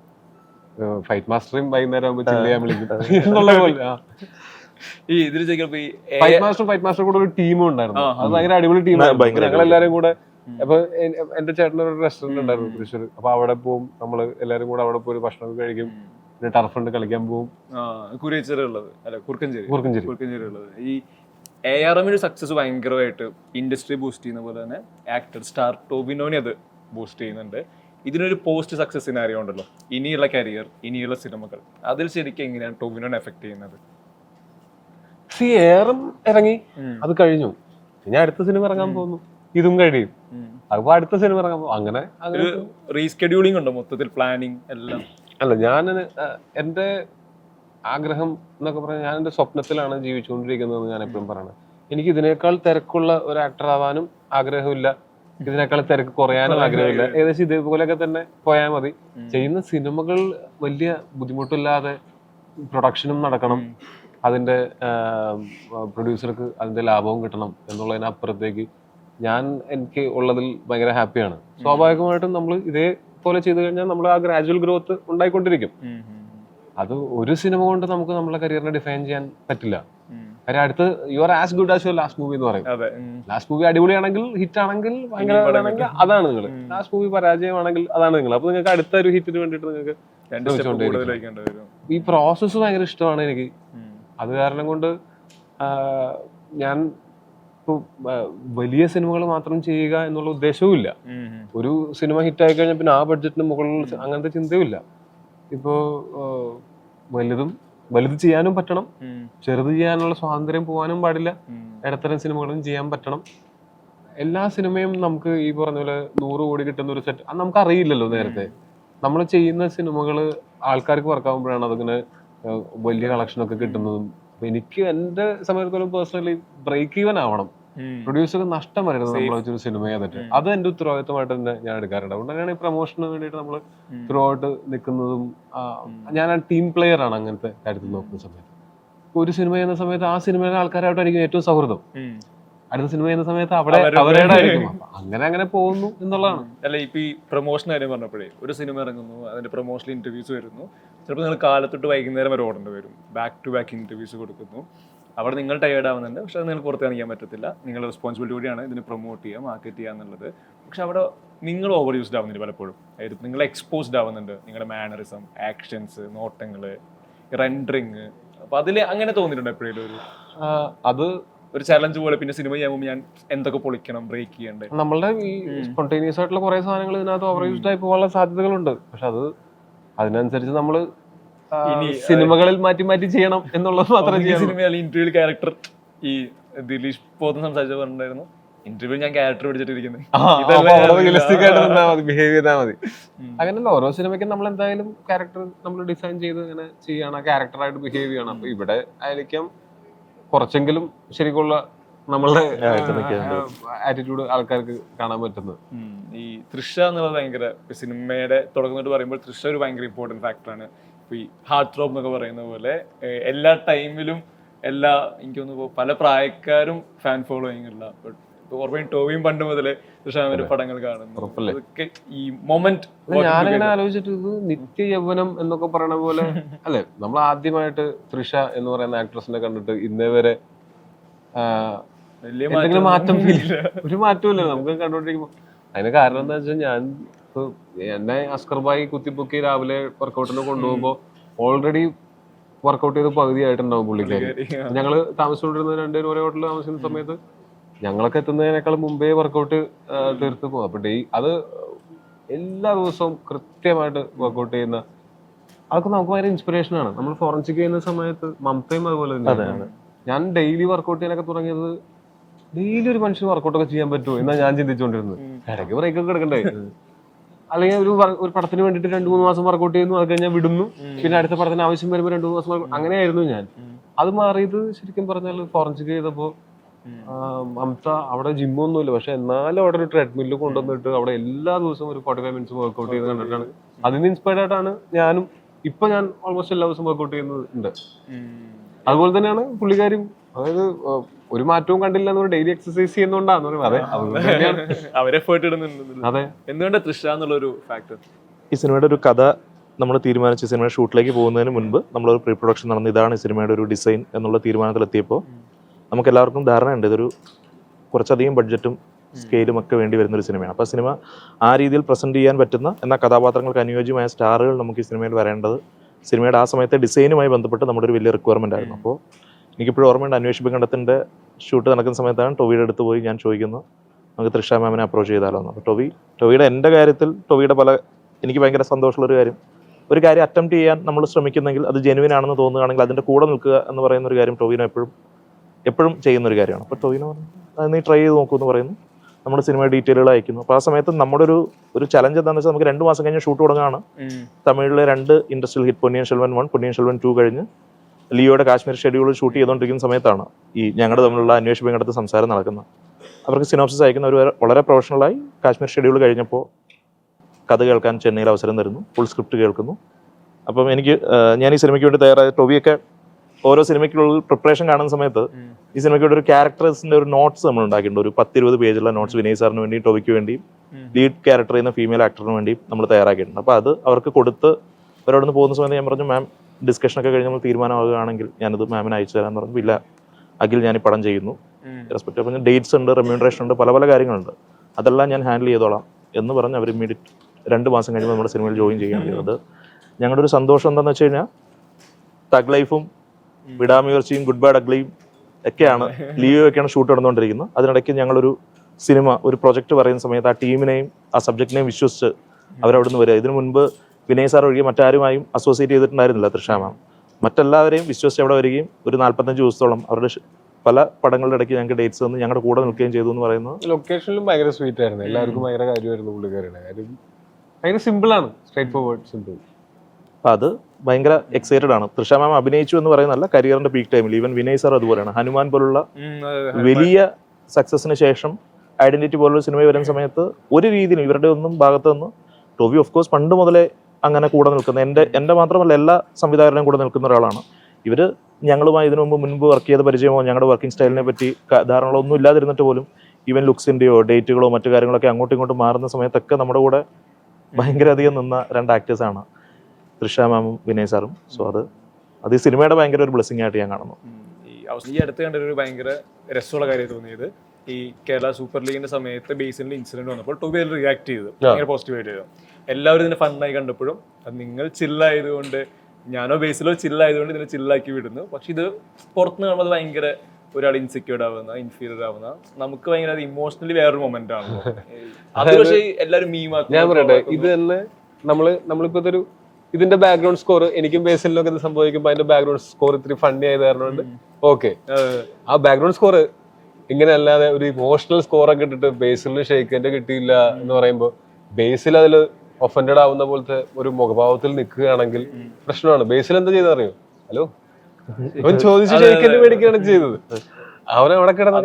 ഫൈറ്റ് മാസ്റ്ററും വൈകുന്നേരം ആകുമ്പോൾ ചില്ല് ചെയ്യാൻ വിളിക്കും. (laughs) എന്നുള്ള പോലെ
ഈ ഇതിൽ
ഫൈറ്റ് മാസ്റ്റർ ഫൈറ്റ് മാസ്റ്റർ കൂടെ ഒരു ടീമും ഉണ്ടായിരുന്നു. അത് ഭയങ്കര അടിപൊളി ടീമായിരുന്നു. ഞങ്ങൾ എല്ലാവരും കൂടെ അപ്പൊ എന്റെ ചേട്ടന്റെ ഒരു റെസ്റ്റോറന്റ് ഉണ്ടായിരുന്നു തൃശ്ശൂർ അപ്പൊ അവിടെ പോവും. നമ്മൾ എല്ലാരും കൂടെ അവിടെ പോയി ഭക്ഷണം കഴിക്കും. പിന്നെ ടർഫുണ്ട് കളിക്കാൻ പോവും.
കുറിയച്ചേരി ഉള്ളത് അല്ല കുറുക്കഞ്ചേരി.
കുറുക്കഞ്ചേരി.
കുറുക്കഞ്ചേരി ഉള്ളത് ഈ എ ആർ എമ്മിന് സക്സസ് ഭയങ്കരമായിട്ട് ഇൻഡസ്ട്രി ബൂസ്റ്റ് ചെയ്യുന്ന പോലെ തന്നെ ആക്ടർ സ്റ്റാർ ടോബിനോനെ അത് ബൂസ്റ്റ് ചെയ്യുന്നുണ്ട്. ഇതിനൊരു പോസ്റ്റ് സക്സസ് സിനാരിയോ ഉണ്ടല്ലോ. ഇനിയുള്ള കരിയർ ഇനിയുള്ള സിനിമകൾ. അതിൽ ശരിക്കും എങ്ങനെയാണ് ടോബിനോനെ എഫക്ട് ചെയ്യുന്നത്?
ഏറും ഇറങ്ങി. അത് കഴിഞ്ഞു. പിന്നെ അടുത്ത സിനിമ ഇറങ്ങാൻ പോകുന്നു. ഇതും കഴിയും. അപ്പോൾ അടുത്ത സിനിമ ഇറങ്ങാൻ പോകും അങ്ങനെ
റീസ്കെഡ്യൂളിംഗ് ഉണ്ടോ മൊത്തത്തിൽ? പ്ലാനിങ് എല്ലാം?
അല്ല ഞാൻ എന്റെ ആഗ്രഹം എന്നൊക്കെ പറഞ്ഞാൽ ഞാൻ എന്റെ സ്വപ്നത്തിലാണ് ജീവിച്ചുകൊണ്ടിരിക്കുന്നത് ഞാൻ എപ്പോഴും പറയണത്. എനിക്ക് ഇതിനേക്കാൾ തിരക്കുള്ള ഒരു ആക്ടർ ആവാനും ആഗ്രഹമില്ല. ഇതിനേക്കാൾ തിരക്ക് കുറയാനും ആഗ്രഹമില്ല. ഏകദേശം ഇതേപോലെയൊക്കെ തന്നെ പോയാൽ മതി. ചെയ്യുന്ന സിനിമകൾ വലിയ ബുദ്ധിമുട്ടില്ലാതെ പ്രൊഡക്ഷനും നടക്കണം. അതിന്റെ പ്രൊഡ്യൂസർക്ക് അതിന്റെ ലാഭവും കിട്ടണം എന്നുള്ളതിനപ്പുറത്തേക്ക് ഞാൻ എനിക്ക് ഉള്ളതിൽ ഭയങ്കര ഹാപ്പിയാണ്. സ്വാഭാവികമായിട്ടും നമ്മൾ ഇതേപോലെ ചെയ്തു കഴിഞ്ഞാൽ നമ്മൾ ആ ഗ്രാജുവൽ ഗ്രോത്ത് ഉണ്ടായിക്കൊണ്ടിരിക്കും. അത് ഒരു സിനിമ കൊണ്ട് നമുക്ക് നമ്മുടെ കരിയറിനെ ഡിഫൈൻ ചെയ്യാൻ പറ്റില്ല. കാര്യം അടുത്ത് you are as good as your last movie എന്ന് പറയും. ലാസ്റ്റ് മൂവി അടിപൊളിയാണെങ്കിൽ ഹിറ്റ് ആണെങ്കിൽ ഭയങ്കര അതാണ് നിങ്ങൾ ലാസ്റ്റ് മൂവി പരാജയമാണെങ്കിൽ അതാണ് നിങ്ങൾ അപ്പൊ നിങ്ങൾക്ക് അടുത്ത ഒരു ഹിറ്റിന് വേണ്ടിയിട്ട് നിങ്ങൾക്ക് ഈ പ്രോസസ്സ് ഭയങ്കര ഇഷ്ടമാണ് എനിക്ക്. അത് കാരണം കൊണ്ട് ഞാൻ വലിയ സിനിമകൾ മാത്രം ചെയ്യുക എന്നുള്ള ഉദ്ദേശവും ഇല്ല ഒരു സിനിമ ഹിറ്റ് ആയി കഴിഞ്ഞാൽ പിന്നെ ആ ബഡ്ജറ്റിന് മുകളിൽ അങ്ങനത്തെ ചിന്തയുമില്ല. ഇപ്പോ ആ, വലുതും വലുത് ചെയ്യാനും പറ്റണം. ചെറുത് ചെയ്യാനുള്ള സ്വാതന്ത്ര്യം പോകാനും പാടില്ല. ഇടത്തരം സിനിമകളും ചെയ്യാൻ പറ്റണം. എല്ലാ സിനിമയും നമുക്ക് ഈ പറഞ്ഞ പോലെ നൂറ് കോടി കിട്ടുന്ന ഒരു സെറ്റ് അത് നമുക്ക് അറിയില്ലല്ലോ നേരത്തെ നമ്മൾ ചെയ്യുന്ന സിനിമകൾ ആൾക്കാർക്ക് വർക്കാവുമ്പോഴാണ് അതിങ്ങനെ വലിയ കളക്ഷൻ ഒക്കെ കിട്ടുന്നതും എനിക്ക് എന്റെ സമയത്തോളം പേഴ്സണലി ബ്രേക്ക് ഈവൻ ആവണം. പ്രൊഡ്യൂസർക്ക് നഷ്ടം വരരുത് നമ്മൾ വെച്ചൊരു സിനിമ ചെയ്തിട്ട്. അത് എന്റെ ഉത്തരവാദിത്തമായിട്ട് തന്നെ ഞാൻ എടുക്കാറുണ്ട്. അതുകൊണ്ട് തന്നെയാണ് ഈ പ്രൊമോഷന് വേണ്ടിയിട്ട് നമ്മൾ ത്രൂ ഔട്ട് നിൽക്കുന്നതും ഞാൻ ടീം പ്ലെയർ ആണ് അങ്ങനത്തെ കാര്യത്തിൽ നോക്കുന്ന സമയത്ത്. ഒരു സിനിമ ചെയ്യുന്ന സമയത്ത് ആ സിനിമയിലെ ആൾക്കാരായിട്ടായിരിക്കും ഏറ്റവും സൗഹൃദം. അടുത്ത സിനിമ ചെയ്യുന്ന സമയത്ത് അവിടെ
അവരുടെ-
ആയിരിക്കും അങ്ങനെ അങ്ങനെ പോകുന്നു എന്നുള്ളതാണ്.
അല്ല ഇപ്പൊ ഈ പ്രൊമോഷൻ കാര്യം പറഞ്ഞപ്പോഴേ ഒരു സിനിമ ഇറങ്ങുന്നു അതിന്റെ പ്രൊമോഷൻ ഇന്റർവ്യൂസ് വരുന്നു. ചിലപ്പോൾ നിങ്ങൾ കാലത്തൊട്ട് വൈകുന്നേരം വരെ ഓടേണ്ടി വരും. ബാക്ക് ടു ബാക്ക് ഇന്റർവ്യൂസ് കൊടുക്കുന്നു. അവിടെ നിങ്ങൾ ടയേർഡ് ആവുന്നുണ്ട്. പക്ഷെ അത് നിങ്ങൾക്ക് പുറത്ത് കാണിക്കാൻ പറ്റത്തില്ല. നിങ്ങൾ റെസ്പോൺസിബിലിറ്റി കൂടിയാണ് ഇതിന് പ്രൊമോട്ട് ചെയ്യുക മാർക്കറ്റ് ചെയ്യുക എന്നുള്ളത്. പക്ഷെ അവിടെ നിങ്ങൾ ഓവർ യൂസ്ഡ് ആവുന്നുണ്ട് പലപ്പോഴും. അതായത് നിങ്ങൾ എക്സ്പോസ്ഡ് ആവുന്നുണ്ട്. നിങ്ങളുടെ മാനറിസം ആക്ഷൻസ് നോട്ടങ്ങൾ റെൻഡറിങ് അപ്പൊ അതിൽ അങ്ങനെ തോന്നിയിട്ടുണ്ട് എപ്പോഴും ഒരു?
അത്
ഒരു ചലഞ്ച് പോലെ പിന്നെ സിനിമ ചെയ്യുമ്പോൾ ഞാൻ എന്തൊക്കെ പൊളിക്കണം ബ്രേക്ക് ചെയ്യണ്ടേ?
നമ്മളുടെ ഈ സ്പോണ്ടേനിയസ് ആയിട്ടുള്ള കുറെ സാധനങ്ങൾ ഇതിനകത്ത് ഓവർ യൂസ്ഡ് ആയി പോകാനുള്ള സാധ്യതകളുണ്ട്. പക്ഷെ അത് അതിനനുസരിച്ച് നമ്മൾ സിനിമകളിൽ മാറ്റി മാറ്റി ചെയ്യണം എന്നുള്ളത് മാത്രം
സിനിമയിൽ ഇന്റർവ്യൂവിൽ ക്യാരക്ടർ ഈ ദിലീഷ് പോത്തും സംസാരിച്ച പറഞ്ഞിട്ടുണ്ടായിരുന്നു. ഇന്റർവ്യൂ ഞാൻ ക്യാരക്ടർ പിടിച്ചിട്ടിരിക്കുന്നത്
ബിഹേവ് ചെയ്താൽ മതി അങ്ങനല്ല ഓരോ സിനിമയ്ക്കും നമ്മൾ എന്തായാലും ക്യാരക്ടർ നമ്മൾ ഡിസൈൻ ചെയ്ത് ഇങ്ങനെ ചെയ്യണം ക്യാരക്ടറായിട്ട് ബിഹേവ് ചെയ്യണം. അപ്പൊ ഇവിടെ ആയിരിക്കും കുറച്ചെങ്കിലും ശരിക്കുള്ള നമ്മളുടെ ആറ്റിറ്റ്യൂഡ് ആൾക്കാർക്ക് കാണാൻ പറ്റുന്നത്.
ഈ തൃഷ എന്നുള്ളത് ഭയങ്കര സിനിമയുടെ തുടക്കം തൊട്ട് പറയുമ്പോൾ തൃഷ ഒരു ഭയങ്കര ഇമ്പോർട്ടന്റ് ഫാക്ടറാണ് ഇപ്പൊ ഈ ഹാർട്ട് ത്രോപ്പ് എന്നൊക്കെ പറയുന്ന പോലെ എല്ലാ ടൈമിലും എല്ലാ എനിക്ക് തോന്നുന്നു പല പ്രായക്കാരും ഫാൻ ഫോളോയിങ് ഉള്ള ഓർമ്മയും ടോവിയും പണ്ട് മുതലേ തൃഷാമിന്റെ പടങ്ങൾ കാണുന്നു? അതൊക്കെ ഈ മൊമെന്റ്
ഞാനിങ്ങനെ ആലോചിച്ചിട്ട് ഇത് നിത്യ യൗവനം എന്നൊക്കെ പറയണ പോലെ (laughs) അല്ലെ നമ്മൾ ആദ്യമായിട്ട് തൃഷ എന്ന് പറയുന്ന ആക്ട്രസിനെ കണ്ടിട്ട് ഇന്നേ വരെ എന്തെങ്കിലും മാറ്റം
മാറ്റം
ഫീൽ ഒരു മാറ്റമില്ല നമുക്ക് കണ്ടോണ്ടിരിക്കുമ്പോ അതിന് കാരണം എന്താ വെച്ചാൽ ഞാൻ ഇപ്പൊ എന്നെ അസ്കർബായി കുത്തിപ്പൊക്കി രാവിലെ വർക്കൗട്ടിന് കൊണ്ടുപോകുമ്പോ ഓൾറെഡി വർക്കൗട്ട് ചെയ്ത് പകുതിയായിട്ടുണ്ടാവും പുള്ളിക്കാരി ഞങ്ങൾ താമസിച്ചുകൊണ്ടിരുന്ന രണ്ടുപേരും ഒരേ ഹോട്ടലിൽ താമസിക്കുന്ന സമയത്ത് ഞങ്ങളൊക്കെ എത്തുന്നതിനേക്കാൾ മുമ്പേ വർക്കൗട്ട് തീർത്ത് പോകും. അപ്പൊ ഡേ അത് എല്ലാ ദിവസവും കൃത്യമായിട്ട് വർക്കൗട്ട് ചെയ്യുന്ന അതൊക്കെ നമുക്ക് ഭയങ്കര ഇൻസ്പിറേഷൻ ആണ്. നമ്മൾ ഫോറൻസിക് ചെയ്യുന്ന സമയത്ത് മമതയും അതുപോലെ തന്നെ. ഞാൻ ഡെയിലി വർക്കൗട്ട് ചെയ്യാനൊക്കെ തുടങ്ങിയത് ഡെയിലി ഒരു മനുഷ്യന് വർക്കൗട്ട് ഒക്കെ ചെയ്യാൻ പറ്റുമോ എന്നാ ഞാൻ ചിന്തിച്ചുകൊണ്ടിരുന്നത്. ഇടയ്ക്ക് ബ്രേക്ക് ഒക്കെ എടുക്കണ്ടേ? അല്ലെങ്കിൽ ഒരു ഒരു പടത്തിന് വേണ്ടിട്ട് രണ്ടു മൂന്ന് മാസം വർക്കൗട്ട് ചെയ്യുന്നു അത് കഴിഞ്ഞാൽ വിടുന്നു. പിന്നെ അടുത്ത പടത്തിന് ആവശ്യം വരുമ്പോൾ രണ്ടു മൂന്ന് മാസം അങ്ങനെയായിരുന്നു ഞാൻ. അത് മാറിയത് ശരിക്കും പറഞ്ഞാൽ ഫോറൻസിക് ചെയ്തപ്പോ മമത അവിടെ ജിമ്മൊന്നുമില്ല പക്ഷെ എന്നാലും അവിടെ ഒരു ട്രെഡ്മില്ല് കൊണ്ടുവന്നിട്ട് അവിടെ എല്ലാ ദിവസവും ഒരു ഫോർട്ടി ഫൈവ് മിനിറ്റ്സ് വർക്കൗട്ട് ചെയ്ത് കണ്ടിട്ടാണ്. അതിന് ഇൻസ്പയർഡ് ആയിട്ടാണ് ഞാനും ഇപ്പൊ ഞാൻ ഓൾമോസ്റ്റ് എല്ലാ ദിവസവും വർക്കൗട്ട് ചെയ്യുന്നുണ്ട് അതുപോലെ തന്നെയാണ് പുള്ളിക്കാരും അതായത് ഒരു മാറ്റവും കണ്ടില്ല എന്ന് ഡെയിലി എക്സസൈസ് ചെയ്യുന്നോണ്ടാന്ന് പറയും അതെ. അതുകൊണ്ട് തന്നെയാണ്.
അവരെ എഫേർട്ട് ഇടുന്നുണ്ട്
അതെ.
എന്തുകൊണ്ട് തൃഷ എന്നുള്ള ഒരു ഫാക്ടർ
ഈ സിനിമയുടെ ഒരു കഥ നമ്മൾ തീരുമാനിച്ച സിനിമയുടെ ഷൂട്ടിലേക്ക് പോകുന്നതിന് മുൻപ് നമ്മളൊരു പ്രീ പ്രൊഡക്ഷൻ നടന്ന് ഇതാണ് ഈ സിനിമയുടെ ഒരു ഡിസൈൻ എന്നുള്ള തീരുമാനത്തിലെത്തിയപ്പോൾ നമുക്ക് എല്ലാവർക്കും ധാരണയുണ്ട്. ഇതൊരു കുറച്ചധികം ബഡ്ജറ്റും സ്കെയിലും ഒക്കെ വേണ്ടി വരുന്ന ഒരു സിനിമയാണ് അപ്പോൾ സിനിമ ആ രീതിയിൽ പ്രസന്റ് ചെയ്യാൻ പറ്റുന്ന എന്നാൽ കഥാപാത്രങ്ങൾക്ക് അനുയോജ്യമായ സ്റ്റാറുകൾ നമുക്ക് ഈ സിനിമയിൽ വരേണ്ടത് സിനിമയുടെ ആ സമയത്തെ ഡിസൈനുമായി ബന്ധപ്പെട്ട് നമ്മുടെ ഒരു വലിയ റിക്വയർമെന്റ് ആയിരുന്നു. അപ്പോൾ എനിക്കിപ്പോഴും ഓർമ്മയുണ്ട് അന്വേഷിപ്പ് കണ്ടത്തിന്റെ ഷൂട്ട് നടക്കുന്ന സമയത്താണ് ടൊവിയുടെ അടുത്ത് പോയി ഞാൻ ചോദിക്കുന്നു നമുക്ക് തൃഷ മാമിനെ അപ്രോച്ച് ചെയ്താലോ? എന്ന് അപ്പോൾ ടൊവി ടൊവിയുടെ എന്റെ കാര്യത്തിൽ ടൊവിയുടെ പല എനിക്ക് ഭയങ്കര സന്തോഷമുള്ളൊരു കാര്യം ഒരു കാര്യം അറ്റംപ്റ്റ് ചെയ്യാൻ നമ്മൾ ശ്രമിക്കുന്നെങ്കിൽ അത് ജെനുവിൻ ആണെന്ന് തോന്നുകയാണെങ്കിൽ അതിന്റെ കൂടെ നിൽക്കുക എന്ന് പറയുന്ന ഒരു കാര്യം ടൊവിനോ എപ്പോഴും എപ്പോഴും ചെയ്യുന്ന ഒരു കാര്യമാണ്. അപ്പോൾ ടൊവിനോ പറഞ്ഞു "അത് നീ ട്രൈ ചെയ്ത് നോക്കൂ എന്ന് പറയുന്നു. നമ്മുടെ സിനിമ ഡീറ്റെയിലുകൾ അയക്കുന്നു. അപ്പോൾ ആ സമയത്ത് നമ്മുടെ ഒരു ഒരു ചലഞ്ച് എന്താണെന്ന് വെച്ചാൽ നമുക്ക് രണ്ട് മാസം കഴിഞ്ഞ് ഷൂട്ട് തുടങ്ങുകയാണ്. തമിഴിലെ രണ്ട് industrial hit Ponniyin Selvan one Ponniyin Selvan two കഴിഞ്ഞ് ലിയോയുടെ കാശ്മീർ ഷെഡ്യൂൾ ഷൂട്ട് ചെയ്തുകൊണ്ടിരിക്കുന്ന സമയത്താണ് ഈ ഞങ്ങളുടെ തമ്മിലുള്ള അന്വേഷണം അടുത്ത് സംസാരം നടക്കുന്നത്. അവർക്ക് സിനോപ്സിസ് അയക്കുന്ന ഒരു വളരെ പ്രൊഫഷണലായി കാശ്മീർ ഷെഡ്യൂൾ കഴിഞ്ഞപ്പോൾ കഥ കേൾക്കാൻ ചെന്നൈയിൽ അവസരം തരുന്നു. ഫുൾ സ്ക്രിപ്റ്റ് കേൾക്കുന്നു. അപ്പം എനിക്ക് ഞാൻ ഈ സിനിമയ്ക്ക് വേണ്ടി തയ്യാറായ ടോബിയൊക്കെ ഓരോ സിനിമയ്ക്കുള്ള പ്രിപ്പറേഷൻ കാണുന്ന സമയത്ത് ഈ സിനിമയ്ക്ക് വേണ്ടി ഒരു ക്യാരക്ടേഴ്സിന്റെ ഒരു നോട്ട്സ് നമ്മൾ ഉണ്ടാക്കിയിട്ടുണ്ട്. ഒരു പത്തിരുപത് പേജുള്ള നോട്ട്സ് വിനയ് സാറിന് വേണ്ടി ടോബിക്ക് വേണ്ടി ലീഡ് ക്യാരക്ടർ ചെയ്യുന്ന ഫീമെയിൽ ആക്ടറിന് വേണ്ടി നമ്മൾ തയ്യാറാക്കിയിട്ടുണ്ട്. അപ്പോൾ അത് അവർക്ക് കൊടുത്ത് അവരോടൊന്ന് പോകുന്ന സമയത്ത് ഞാൻ പറഞ്ഞു മാം ഡിസ്കഷൻ ഒക്കെ കഴിഞ്ഞ് നമ്മൾ തീരുമാനമാകുകയാണെങ്കിൽ ഞാനത് മാമിന് അയച്ചു തരാമെന്ന് പറഞ്ഞു. ഇല്ല അഖിൽ ഞാൻ ഈ പടം ചെയ്യുന്നു. റെസ്പെക്ട് അപ്പം ഡേറ്റ്സ് ഉണ്ട് റെമ്യൂണറേഷൻ ഉണ്ട് പല പല കാര്യങ്ങളുണ്ട്. അതെല്ലാം ഞാൻ ഹാൻഡിൽ ചെയ്തോളാം എന്ന് പറഞ്ഞ് അവർ ഇമ്മീഡിയറ്റ് രണ്ട് മാസം കഴിയുമ്പോൾ നമ്മുടെ സിനിമയിൽ ജോയിൻ ചെയ്യുകയാണ് ചെയ്തത് ഞങ്ങളുടെ ഒരു സന്തോഷം എന്താണെന്ന് വെച്ച് കഴിഞ്ഞാൽ തഗ് ലൈഫും വിടാമുയർച്ചയും ഗുഡ് ബൈ ഡഗ്ലിയും ഒക്കെയാണ്. ലീവ് ഒക്കെയാണ് ഷൂട്ട് നടന്നുകൊണ്ടിരിക്കുന്നത്. അതിനിടയ്ക്ക് ഞങ്ങളൊരു സിനിമ ഒരു പ്രൊജക്ട് പറയുന്ന സമയത്ത് ആ ടീമിനെയും ആ സബ്ജക്റ്റിനെയും വിശ്വസിച്ച് അവരവിടുന്ന് വരിക. ഇതിനു മുൻപ് വിനയ് സാർ ഒഴികെ മറ്റാരുമായും അസോസിയേറ്റ് ചെയ്തിട്ടുണ്ടായിരുന്നില്ല തൃഷ മാം മറ്റെല്ലാവരെയും വിശ്വസിച്ച് അവിടെ വരികയും ഒരു നാൽപ്പത്തഞ്ച് ദിവസത്തോളം അവരുടെ പല പടങ്ങളുടെ ഇടയ്ക്ക് ഞങ്ങൾക്ക് ഡേറ്റ്സ് തന്ന് ഞങ്ങളുടെ കൂടെ നിൽക്കുകയും ചെയ്തു എന്ന് പറയുന്നത്
ലൊക്കേഷനിലും ഭയങ്കര സ്വീറ്റ് ആയിരുന്നു. എല്ലാവർക്കും ഭയങ്കര കാര്യമായിരുന്നു പുള്ളിക്കാരുടെ കാര്യം ഭയങ്കര സിമ്പിൾ ആണ്. സ്ട്രേറ്റ് ഫോർവേഡ് സിമ്പിൾ
അപ്പം അത് ഭയങ്കര എക്സൈറ്റഡ് ആണ്. തൃഷ മാം അഭിനയിച്ചു എന്ന് പറയുന്നതല്ല കരിയറിന്റെ പീക്ക് ടൈമിൽ ഈവൻ വിനയ് സാർ അതുപോലെയാണ്. ഹനുമാൻ പോലുള്ള വലിയ സക്സസിന് ശേഷം ഐഡന്റിറ്റി പോലുള്ള സിനിമ വരുന്ന സമയത്ത് ഒരു രീതിയിലും ഇവരുടെ ഒന്നും ഭാഗത്തു നിന്ന് ടോബി ഓഫ് കോഴ്സ് പണ്ട് മുതലേ അങ്ങനെ കൂടെ നിൽക്കുന്ന എന്റെ എന്റെ മാത്രമല്ല എല്ലാ സംവിധായകരുടെയും കൂടെ നിൽക്കുന്ന ഒരാളാണ്. ഇവർ ഞങ്ങളുമായി ഇതിനു മുമ്പ് മുൻപ് വർക്ക് ചെയ്ത പരിചയമോ ഞങ്ങളുടെ വർക്കിംഗ് സ്റ്റൈലിനെ പറ്റി ധാരണകളൊന്നും ധാരണകളോ ഒന്നും ഇല്ലാതിരുന്നിട്ട് പോലും ഈവൻ ലുക്സിന്റെയോ ഡേറ്റുകളോ മറ്റു കാര്യങ്ങളൊക്കെ അങ്ങോട്ടും ഇങ്ങോട്ടും മാറുന്ന സമയത്തൊക്കെ നമ്മുടെ കൂടെ ഭയങ്കര അധികം നിന്ന രണ്ട് ആക്ടേഴ്സാണ് തൃഷ മാമും വിനയ് സാറും. സോ അത് അത് ഈ സിനിമയുടെ ഭയങ്കര ഒരു ബ്ലെസ്സിങ് ആയിട്ട് ഞാൻ കാണുന്നു.
ഈ അടുത്ത് കണ്ടൊരു ഭയങ്കര രസമുള്ള കാര്യം തോന്നിയത്. ഈ കേരള സൂപ്പർ ലീഗിന്റെ സമയത്ത് ബേസിനിൽ ഇൻസിഡന്റ് വന്നപ്പോൾ ടോബി അതിൽ റിയാക്ട് ചെയ്തു. ഭയങ്കര പോസിറ്റീവ് ആയിട്ട് ചെയ്തു. എല്ലാവരും ഇതിനെ ഫണ്ണായി കണ്ടപ്പോഴും അത് നിങ്ങൾ ചില്ലായതുകൊണ്ട് ഞാനോ ബേസിലോ ചില്ലായതുകൊണ്ട് ഇതിനെ ചില്ലാക്കി വിടുന്നു. പക്ഷെ ഇത് പുറത്തുനിന്ന് കാണുമ്പോൾ അത് ഭയങ്കര ഒരാൾ ഇൻസെക്യൂർഡ് ആവുന്ന ഇൻഫീരിയർ ആവുന്ന നമുക്ക് ഭയങ്കര ഇമോഷണലി വേറൊരു മൊമെന്റ് ആണ് അത് പക്ഷേ എല്ലാവരും മീമാക്കും
ഞാൻ പറയട്ടെ ഇത് തന്നെ നമ്മൾ നമ്മളിപ്പോ ഇതൊരു ഇതിന്റെ ബാക്ക്ഗ്രൗണ്ട് സ്കോർ എനിക്കും ബേസിലൊക്കെ ഇത് സംഭവിക്കുമ്പോ അതിന്റെ ബാക്ക്ഗ്രൗണ്ട് സ്കോർ ഇത്തിരി ഫണ്ണി ആയത് കാരണം ഓക്കെ ആ ബാക്ക്ഗ്രൗണ്ട് സ്കോർ ഇങ്ങനെ അല്ലാതെ ഒരു ഇമോഷണൽ സ്കോർ ഒക്കെ ഇട്ടിട്ട് ബേസിലിന് ഷെയ്ക്കന്റെ കിട്ടിയില്ല എന്ന് പറയുമ്പോൾ ബേസിൽ അതിൽ ഒഫൻഡഡ് ആവുന്ന പോലത്തെ ഒരു മുഖഭാവത്തിൽ നിൽക്കുകയാണെങ്കിൽ പ്രശ്നമാണ്. ബേസിൽ എന്താ ചെയ്തറിയോ ഹലോ? അവൻ ചോദിച്ചു ഷെയ്ക്കന്റെ മേടിക്കുകയാണ് ചെയ്തത്. അവൻ അവിടെ കിടന്ന്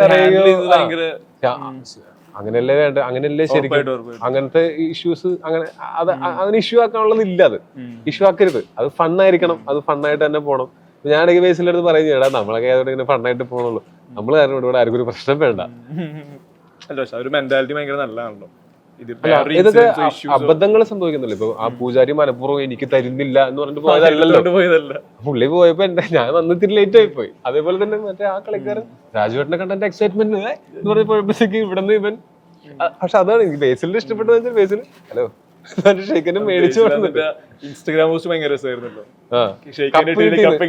അങ്ങനെയല്ലേ വേണ്ട? അങ്ങനെയല്ലേ ശരിക്കും. അങ്ങനത്തെ ഇഷ്യൂസ് അങ്ങനെ അത് അങ്ങനെ ഇഷ്യൂ ആക്കാനുള്ളത് ഇല്ല അത്. ഇഷ്യൂ ആക്കരുത്. അത് ഫണ്ണായിരിക്കണം അത് ഫണ്ണായിട്ട് തന്നെ പോകണം ഞാൻ ബേസിന്റെ അടുത്ത് പറയും ചേട്ടാ നമ്മളൊക്കെ ഇങ്ങനെ ഫണ്ണായിട്ട് പോകണുള്ളൂ നമ്മൾ കാരണം ഇവിടെ ആർക്കും ഒരു പ്രശ്നം വേണ്ട. (laughs)
അല്ല പക്ഷെ ഒരു മെന്റാലിറ്റി ഭയങ്കര നല്ലതാണല്ലോ.
ഇതൊക്കെ അബദ്ധങ്ങൾ സംഭവിക്കുന്നില്ല ഇപ്പൊ ആ പൂജാരി മനഃപൂർവം എനിക്ക് തരുന്നില്ല എന്ന് പറഞ്ഞിട്ട് പോയതല്ലല്ലോ
പോയതല്ല.
പുള്ളി പോയപ്പോ എന്റെ ഞാൻ വന്നിട്ട് ലേറ്റ് ആയി പോയി. അതേപോലെ തന്നെ മറ്റേ ആ കളിക്കാരൻ രാജുവേട്ടനെ കണ്ട എന്റെ എക്സൈറ്റ്മെന്റ് എന്ന് പറഞ്ഞപ്പോഴത്തേക്ക് ഇവിടെ നിന്ന് ഇവൻ പക്ഷെ അതാണ് എനിക്ക് ബേസിൽ ഇഷ്ടപ്പെട്ടത് വെച്ചാൽ ബേസിൽ ഹലോ ഷെയ്ക്കനെ മേടിച്ചു
ഇൻസ്റ്റാഗ്രാം പോസ്റ്റ് ഭയങ്കര രസമായിരുന്നല്ലോ.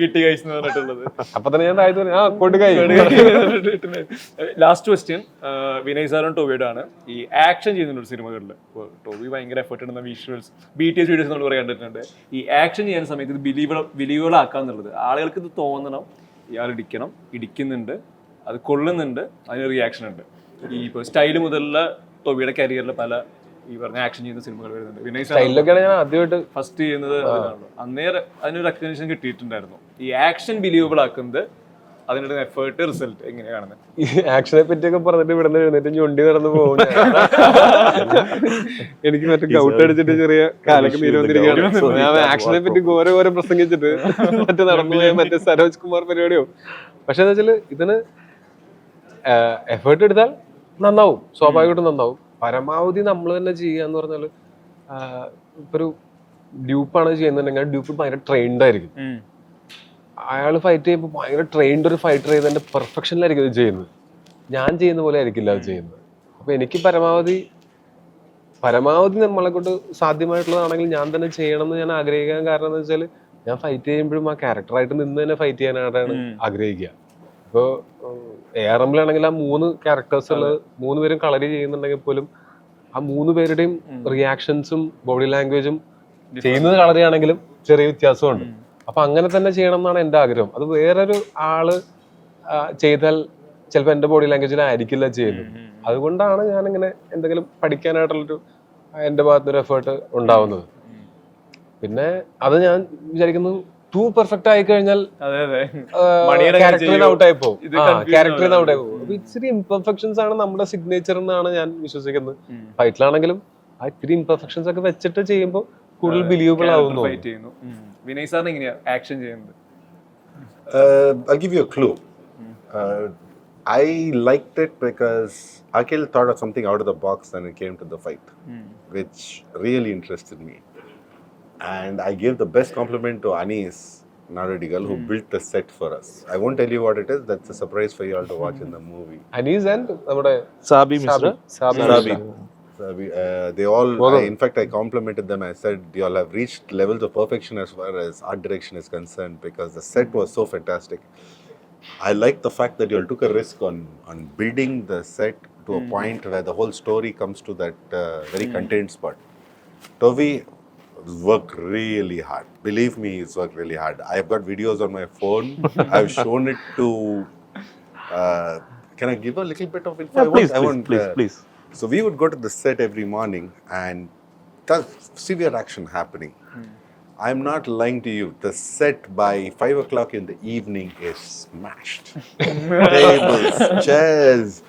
കിട്ടി. കഴിച്ചു പറഞ്ഞിട്ടുള്ളത്.
അപ്പൊ തന്നെ ഞാൻ താഴ്ത്തു ആ കൊടുക്കായി
ലാസ്റ്റ് ക്വസ്റ്റ്യൻ വിനയ് സാറും ടോബിയുടെ ആണ് ഈ ആക്ഷൻ ചെയ്യുന്നുണ്ട് സിനിമകളിൽ ഇപ്പോൾ ടോബി ഭയങ്കര എഫേർട്ട് ഇടുന്ന visuals B T S videos നമ്മൾ കുറെ കണ്ടിട്ടുണ്ട്. ഈ ആക്ഷൻ ചെയ്യുന്ന സമയത്ത് ഇത് ബിലീവബിൾ ആക്കാന്നുള്ളത് ആളുകൾക്ക് ഇത് തോന്നണം ഇയാൾ ഇടിക്കണം ഇടിക്കുന്നുണ്ട് അത് കൊള്ളുന്നുണ്ട് അതിന് റിയാക്ഷൻ ഉണ്ട്. ഈ ഇപ്പോൾ സ്റ്റൈൽ മുതലുള്ള ടോബിയുടെ കരിയറിൽ പല ഈ പറഞ്ഞ ആക്ഷൻ ചെയ്യുന്ന സിനിമകൾ വരുന്നുണ്ട്. വിനയ്
ഞാൻ ആദ്യമായിട്ട്
ഫസ്റ്റ് ചെയ്യുന്നത് അന്നേരം അതിനൊരു റെക്കഗ്നേഷൻ കിട്ടിയിട്ടുണ്ടായിരുന്നു. ഈ ആക്ഷൻ ബിലീവബിൾ ആക്കുന്നത് അതിനുള്ള എഫേർട്ട് റിസൾട്ട് എങ്ങനെയാണ്? കാണുന്നത്
ആക്ഷനെ പറ്റിയൊക്കെ പറഞ്ഞിട്ട് ഇവിടെ നിന്ന് എഴുന്നേറ്റ് ഞൊണ്ടി നടന്നു പോകും. എനിക്ക് മറ്റേ ഗൗട്ട് അടിച്ചിട്ട് ചെറിയ കാലൊക്കെ നീരവന്നിരിക്കുകയാണ് ഞാൻ ആക്ഷനെ പറ്റി ഘോര ഘോരം പ്രസംഗിച്ചിട്ട് മറ്റേ നടന്നു മറ്റേ സരോജ് കുമാർ പരിപാടിയോ. പക്ഷെ എന്താ വെച്ചാൽ ഇതിന് എഫേർട്ട് എടുത്താൽ നന്നാവും. സ്വാഭാവികമായിട്ടും നന്നാവും. പരമാവധി നമ്മൾ തന്നെ ചെയ്യുക എന്ന് പറഞ്ഞാൽ ഇപ്പൊ ഒരു ഡ്യൂപ്പാണ് ചെയ്യുന്നുണ്ടെങ്കിൽ ആ ഡ്യൂപ്പ് ഭയങ്കര ട്രെയിൻഡ് ആയിരിക്കും. അയാൾ ഫൈറ്റ് ചെയ്യുമ്പോൾ ഭയങ്കര ട്രെയിൻഡ് ഒരു ഫൈറ്റർ ചെയ്തതിന്റെ പെർഫെക്ഷനിലായിരിക്കും ഇത് ചെയ്യുന്നത്. ഞാൻ ചെയ്യുന്ന പോലെ ആയിരിക്കില്ല അത് ചെയ്യുന്നത്. അപ്പൊ എനിക്ക് പരമാവധി പരമാവധി നമ്മളെ കൊണ്ട് സാധ്യമായിട്ടുള്ളതാണെങ്കിൽ ഞാൻ തന്നെ ചെയ്യണം എന്ന് ഞാൻ ആഗ്രഹിക്കാൻ കാരണം എന്ന് വെച്ചാൽ ഞാൻ ഫൈറ്റ് ചെയ്യുമ്പോഴും ആ ക്യാരക്ടറായിട്ട് നിന്ന് തന്നെ ഫൈറ്റ് ചെയ്യാനായിട്ടാണ് ആഗ്രഹിക്കുക. ഇപ്പോൾ എ ആർ എമ്മിലാണെങ്കിൽ ആ മൂന്ന് ക്യാരക്ടേഴ്സ് ഉള്ളത് മൂന്ന് പേരും കളരി ചെയ്യുന്നുണ്ടെങ്കിൽ പോലും ആ മൂന്ന് പേരുടെയും റിയാക്ഷൻസും ബോഡി ലാംഗ്വേജും ചെയ്യുന്നത് കളറിയാണെങ്കിലും ചെറിയ വ്യത്യാസമുണ്ട്. അപ്പൊ അങ്ങനെ തന്നെ ചെയ്യണം എന്നാണ് എന്റെ ആഗ്രഹം. അത് വേറൊരു ആൾ ചെയ്താൽ ചിലപ്പോൾ എന്റെ ബോഡി ലാംഗ്വേജിലായിരിക്കില്ല ചെയ്യുന്നത്. അതുകൊണ്ടാണ് ഞാൻ ഇങ്ങനെ എന്തെങ്കിലും പഠിക്കാനായിട്ടുള്ളൊരു എന്റെ എന്റെ ഭാഗത്തൊരു എഫേർട്ട് ഉണ്ടാവുന്നത്. പിന്നെ അത് ഞാൻ വിചാരിക്കുന്നു ടു പെർഫെക്റ്റ് ആയി കഴിഞ്ഞാൽ ക്യാരക്ടറിന് ഔട്ട് ആയി പോകും.
ഇത് confusion
ക്യാരക്ടറിന് ഔട്ട് ആയി പോകും. ഇച്ചിരി ഇംപെർഫെക്ഷൻസ് ആണ് നമ്മുടെ സിഗ്നേച്ചർ എന്നാണ് ഞാൻ വിശ്വസിക്കുന്നത്. ഫൈറ്റിലാണെങ്കിലും ആ ഇത്തിരി ഇംപെർഫെക്ഷൻസ് ഒക്കെ വെച്ചിട്ട് ചെയ്യുമ്പോൾ കൂടുതൽ ബിലീവബിൾ ആവുന്നു.
വിനയ് സാറിന് എങ്ങനെയാ ആക്ഷൻ ചെയ്യുന്നത്?
I'll give you a clue. Uh, I liked it because Akhil thought of something out of the box and it came to the fight, which really interested me. And I gave the best compliment to Anis Naradigal, who built the set for us. I won't tell you what it is, that's a surprise for you all to watch in the movie.
Anees and നമ്മുടെ
Sabi Mishra
Sabi
Sabi. Sabi, uh, they all, I, in fact, I complimented them. I said, you all have reached levels of perfection as far as art direction is concerned because the set was so fantastic. I like the fact that you all took a risk on, on building the set to a point where the whole story comes to that uh, very contained spot. Toby worked really hard. Believe me, he's worked really hard. I've got videos on my phone. I've shown it to. Uh, can I give a little bit of info?
Yeah,
I won't-
please,
I
please,
won't,
please,
uh,
please.
so we would go to the set every morning and there's severe action happening. I'm not lying to you. The set by five o'clock in the evening is smashed. (laughs) Tables, chairs,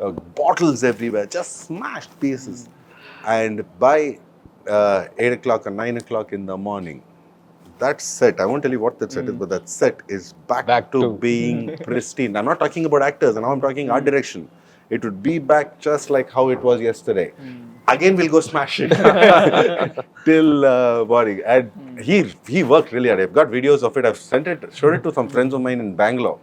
uh, bottles everywhere, just smashed pieces. And by uh, 8 o'clock or 9 o'clock in the morning, that set, I won't tell you what that set is, hmm. but that set is back,
Back
to,
to-
being (laughs) pristine. I'm not talking about actors, and now I'm talking art hmm. direction. It would be back just like how it was yesterday. Hmm. Again, we'll go smash it (laughs) till uh, morning. And he he worked really hard. I've got videos of it. I've sent it, showed it to some friends of mine in Bangalore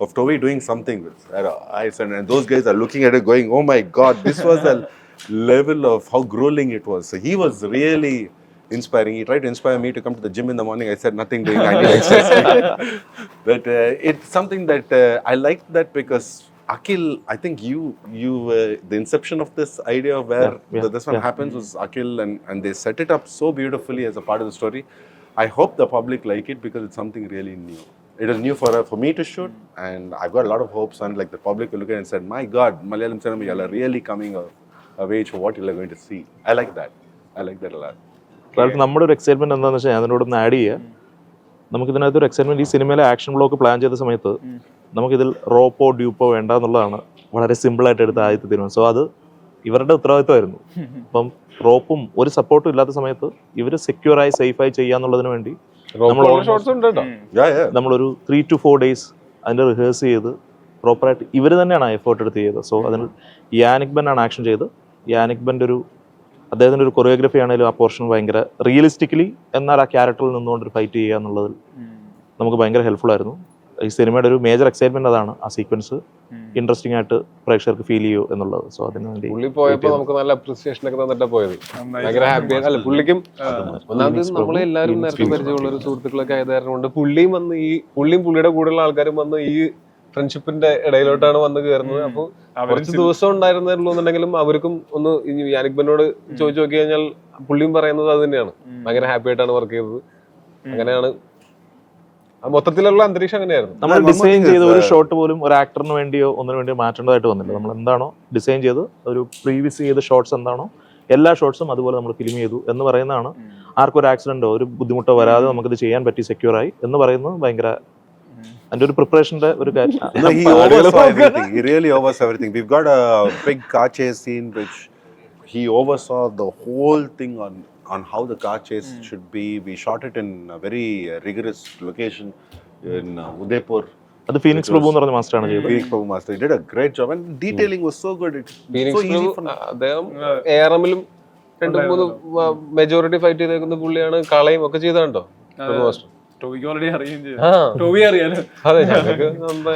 of Toby doing something with eyes, and, those guys are looking at it, going, "Oh my God, this was the (laughs) level of how grueling it was." So he was really inspiring. He tried to inspire me to come to the gym in the morning. I said, "Nothing doing. I need exercise." but uh, it's something that uh, I like that because. Akil, I think you, you, uh, the inception of this idea of where
Yeah, yeah,
the- this one
yeah.
happens was Akil, and, and they set it up so beautifully as a part of the story. I hope the public like it because it's something really new. It was new for for me to shoot, and I've got a lot of hopes on like the public will look at it and said, "My God, Malayalam cinema, you are really coming of, age for what you are going to see." I like that. I like that a lot.
അതായത് നമ്മുടെ ഒരു excitement എന്താണെന്ന് വെച്ചാൽ ഞാൻ അതിനോട് ഒന്ന് add ചെയ്യുക നമുക്ക് ഇതിനകത്ത് ഒരു എക്സൈറ്റ്മെന്റ് ഈ സിനിമയിലെ ആക്ഷൻ ബ്ലോക്ക് പ്ലാൻ ചെയ്ത സമയത്ത് നമുക്കിതിൽ റോപ്പോ ഡ്യൂപ്പോ വേണ്ട എന്നുള്ളതാണ് വളരെ സിമ്പിൾ ആയിട്ട് എടുത്ത ആദ്യത്തെ തീരുമാനം സോ അത് ഇവരുടെ ഉത്തരവാദിത്വമായിരുന്നു അപ്പം റോപ്പും ഒരു സപ്പോർട്ടും ഇല്ലാത്ത സമയത്ത് ഇവർ സെക്യൂറായി സേഫായി ചെയ്യാന്നുള്ളതിന് വേണ്ടി. നമ്മളൊരു ത്രീ ടു ഫോർ ഡേയ്സ് അതിന്റെ റിഹേഴ്സ് ചെയ്ത് പ്രോപ്പറായിട്ട് ഇവർ തന്നെയാണ് എഫേർട്ട് എടുത്ത് ചെയ്തത് സോ അതിന് യാനിക് ബൻ ആണ് ആക്ഷൻ ചെയ്ത് യാനിക് ബന്റെ ഒരു അദ്ദേഹത്തിന്റെ ഒരു കൊറിയോഗ്രഫി ആണെങ്കിലും ആ പോർഷൻ ഭയങ്കര റിയലിസ്റ്റിക്കലി എന്നാൽ ആ ക്യാരക്ടറിൽ നിന്നുകൊണ്ട് ഒരു ഫൈറ്റ് ചെയ്യുക എന്നുള്ളതിൽ നമുക്ക് ഭയങ്കര ഹെൽപ്ഫുൾ ആയിരുന്നു. ഈ സിനിമയുടെ ഒരു മേജർ എക്സൈറ്റ്മെന്റ് അതാണ് ആ സീക്വൻസ് ഇൻട്രസ്റ്റിംഗ് ആയിട്ട് പ്രേക്ഷകർക്ക് ഫീൽ ചെയ്യൂ എന്നുള്ളത്. സോ അതിന് വേണ്ടി
പുള്ളി പോയപ്പോ നമുക്ക് നല്ല അപ്രിസിയേഷൻ ഒക്കെ തന്നിട്ടാ പോയത്. ഭയങ്കര ഹാപ്പി അല്ല പുള്ളിക്കും ഒന്നാമത് നമ്മളെ എല്ലാവരും നേരത്തെ പരിചയമുള്ള ഒരു സുഹൃത്തുക്കളൊക്കെ ആയത് കാരണം കൊണ്ട് പുള്ളിയും വന്ന് ഈ പുള്ളിയും പുള്ളിയുടെ കൂടെയുള്ള ആൾക്കാരും വന്ന് ഈ ഫ്രണ്ട്ഷിപ്പിന്റെ ഇടയിലോട്ടാണ് വന്ന് കയറുന്നത് അപ്പൊ കുറച്ച് ദിവസം ഉണ്ടായിരുന്നുള്ളൂ എന്നുണ്ടെങ്കിലും അവർക്കും ഒന്ന് ഇനി യാനിക് ബനോട് ചോദിച്ചു നോക്കി കഴിഞ്ഞാൽ പുള്ളിയും പറയുന്നത് അത് തന്നെയാണ്. ഭയങ്കര ഹാപ്പി ആയിട്ടാണ് വർക്ക് ചെയ്തത്. അങ്ങനെയാണ്. മൊത്തത്തിലുള്ള അന്തരീക്ഷം അങ്ങനെയായിരുന്നു.
നമ്മൾ ഡിസൈൻ ചെയ്ത ഒരു ഷോട്ട് പോലും ഒരു ആക്ടറിന് വേണ്ടിയോ ഒന്നിനു വേണ്ടിയോ മാറ്റേണ്ടതായിട്ട് വന്നില്ല. നമ്മൾ എന്താണോ ഡിസൈൻ ചെയ്ത് ഒരു പ്രീവിയസ് ചെയ്ത ഷോട്ട്സ് എന്താണോ എല്ലാ ഷോട്ട്സും അതുപോലെ നമ്മൾ ഫിലിം ചെയ്തു എന്ന് പറയുന്നതാണ് ആർക്കൊരു ആക്സിഡന്റോ ഒരു ബുദ്ധിമുട്ടോ വരാതെ നമുക്കിത് ചെയ്യാൻ പറ്റി സെക്യൂർ ആയി എന്ന് പറയുന്നത് ഭയങ്കര അതിന്റെ ഒരു പ്രിപ്പറേഷന്റെ ഒരു കാര്യം
he oversaw really oversaw everything. We've got a big car chase scene which he oversaw the whole thing on on how the car chase should be. We shot it in a very uh, rigorous location in uh, Udaipur.
അത് Phoenix Prabhu എന്ന് പറഞ്ഞ മാസ്റ്ററാണ് ചെയ്തത്
Phoenix Prabhu Master. He did a great job and detailing was so good. It's so
Phoenix
easy Prabhu,
അദ്ദേഹം എയറമിലും രണ്ട് മൂന്ന് majority fight ചെയ്തേക്കുന്ന പുള്ളിയാണ് കളയും ഒക്കെ ചെയ്തതുണ്ടോ
ടോവിക്ക് ഓൾറെഡി അറിയുകയും ചെയ്തു.
ആ.
ടോവി അറിയാലോ?
അതെ ഞങ്ങൾക്ക്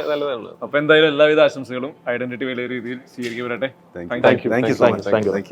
നല്ലതാണ്.
അപ്പൊ എന്തായാലും എല്ലാവിധ ആശംസകളും ഐഡന്റിറ്റി വലിയ രീതിയിൽ സ്വീകരിക്കപ്പെടട്ടെ.
Thank
Thank
you. Thank